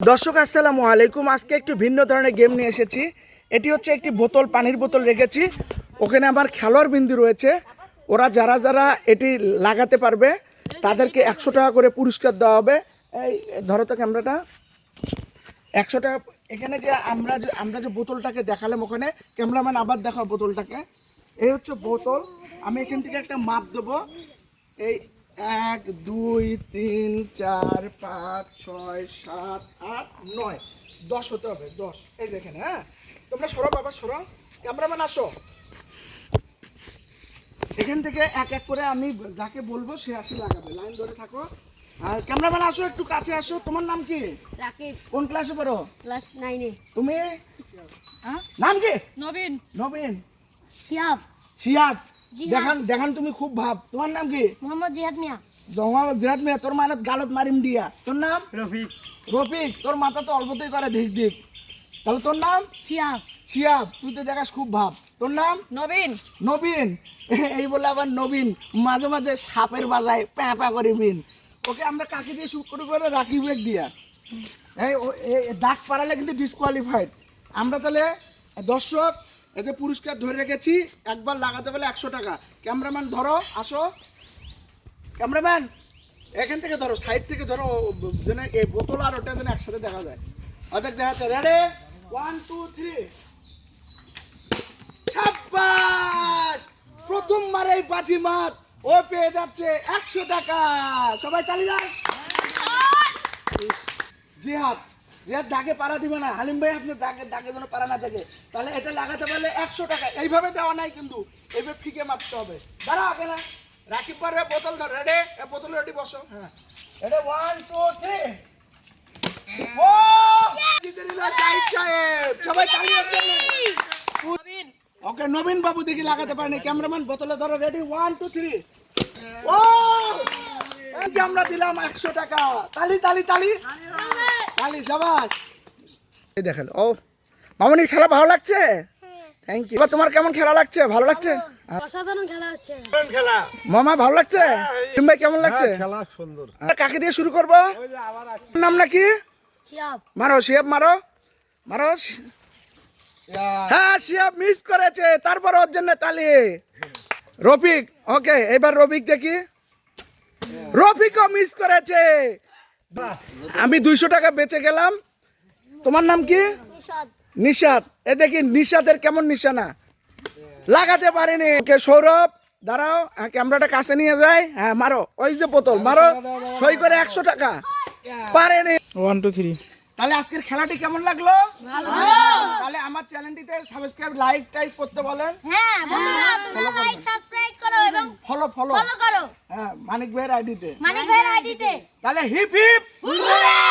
দর্শক, আসসালামু আলাইকুম। আজকে একটু ভিন্ন ধরনের গেম নিয়ে এসেছি। এটি হচ্ছে একটি বোতল, পানির বোতল রেখেছি। ওখানে আমার খেলোয়াড় বিন্দু রয়েছে। ওরা যারা যারা এটি লাগাতে পারবে, তাদেরকে একশো টাকা করে পুরস্কার দেওয়া হবে। এই, ধরো তো ক্যামেরাটা। একশো টাকা এখানে যে আমরা যে আমরা যে বোতলটাকে দেখালাম ওখানে, ক্যামেরাম্যান আবার দেখাও বোতলটাকে। এই হচ্ছে বোতল। আমি এখান থেকে একটা মাপ দেবো। এই এক দুই তিন চার পাঁচ ছয় সাত আট নয়। দশ হতে হবে দশ। এই দেখেন হ্যাঁ? তোমরা সরো বাবা সরো। ক্যামেরাম্যান আসো। এখান থেকে এক এক করে আমি যাকে বলব সে আসি লাগাবে। লাইন ধরে থাকো। আর ক্যামেরাম্যান আসো একটু কাছে আসো। তোমার নাম কি? রাকিব কোন ক্লাসে পড়ো? ক্লাস নাইনে। তুমি? হ্যাঁ? নাম কি? নবীন। নবীন। সিয়াদ জিহাদ। দেখান দেখান তুমি খুব ভাব। তোমার নাম কি? মোহাম্মদ জিহাদ মিয়া। জমা জেহাদ মেয়ে তোর মানত গালত মারিম দিয়া। তোর নাম? রফিক। রফিক তোর মাথা তো অল্পতেই করে ধিক ধিক তাহলে তোর নাম? শিহাব শিয়াব তুই তো দেখাস খুব ভাব। তোর নাম? নবীন। নবীন। এই বলে আবার নবীন মাঝে মাঝে সাপের বাজায় প্যাঁ প্যাঁ করে বিন। ওকে আমরা কাকে দিয়ে শুরু করে রাখি বেগ দিয়া? এই দাগ পারালে কিন্তু ডিসকোয়ালিফাইড আমরা তাহলে দর্শক এতে পুরস্কার ধরে রেখেছি, একবার লাগাতে পারলে একশো টাকা। ক্যামেরাম্যান, ধরো, আসো। ক্যামেরাম্যান, এখান থেকে ধরো, সাইড থেকে ধরো যেন এই বোতল আর ওটা যেন একসাথে দেখা যায়। অর্ধেক দেখা যাচ্ছে রেডি ওয়ান টু থ্রি প্রথমবার এই পাঁচি মাত ও পেয়ে যাচ্ছে একশো টাকা। সবাই চালি যান জিহাদ। জিহাদ দাগে পাড়া দিবে না। হালিম ভাই আপনার দাগে দাগে যেন পাড়া না থাকে তাহলে এটা লাগাতে পারলে একশো টাকা। এইভাবে দেওয়া নাই কিন্তু। এইভাবে ফিকে মারতে হবে। দাঁড়া আগে না। রাখি পারবে বোতল ধর। রেডে? বোতল রেডি বসো। হ্যাঁ। রেডে ওয়ান টু থ্রি ও! সবাই ওকে নবীন বাবু দেখি লাগাতে পারেনি। ক্যামেরাম্যান বোতলে ধরো। রেডি? ওয়ান টু থ্রি ও! আমরা দিলাম একশো টাকা। তালি তালি তালি। এই দেখেন ও মামনির খেলা ভালো লাগছে? থ্যাংক ইউ এবার তোমার কেমন খেলা লাগছে? ভালো লাগছে? অসাধারণ খেলা হচ্ছে। মামা ভালো লাগছে? তুমি ভাই কেমন লাগছে? খেলা সুন্দর। কাকে দিয়ে শুরু করব? নাম নাকি? মারো শিয়াব মারো। মারো হ্যাঁ শিয়াব মিস করেছে। তারপর ওর জন্য তালি। রফিক ওকে এবার রফিক দেখি। রফিকও মিস করেছে। আমি দুইশো টাকা বেঁচে গেলাম। তোমার নাম কি? নিশাদ। নিশাদ। এ দেখি নিশাদের কেমন নিশানা? লাগাতে পারেনি। কে সৌরভ দাঁড়াও হ্যাঁ, ক্যামেরাটা কাছে নিয়ে যায় হ্যাঁ মারো। ওই যে বোতল মারো। সই করে একশো টাকা। পারেনি। ওয়ান টু থ্রি তাহলে আজকের খেলাটি কেমন লাগল? তাহলে আমার চ্যানেলটিতে সাবস্ক্রাইব লাইক টাইক করতে বলেন। হ্যাঁ like subscribe follow follow follow করো। হ্যাঁ মানিক ভাইয়ের আইডিতে মানিক ভাইয়ের আইডিতে তাহলে হিপ হিপ হুররা!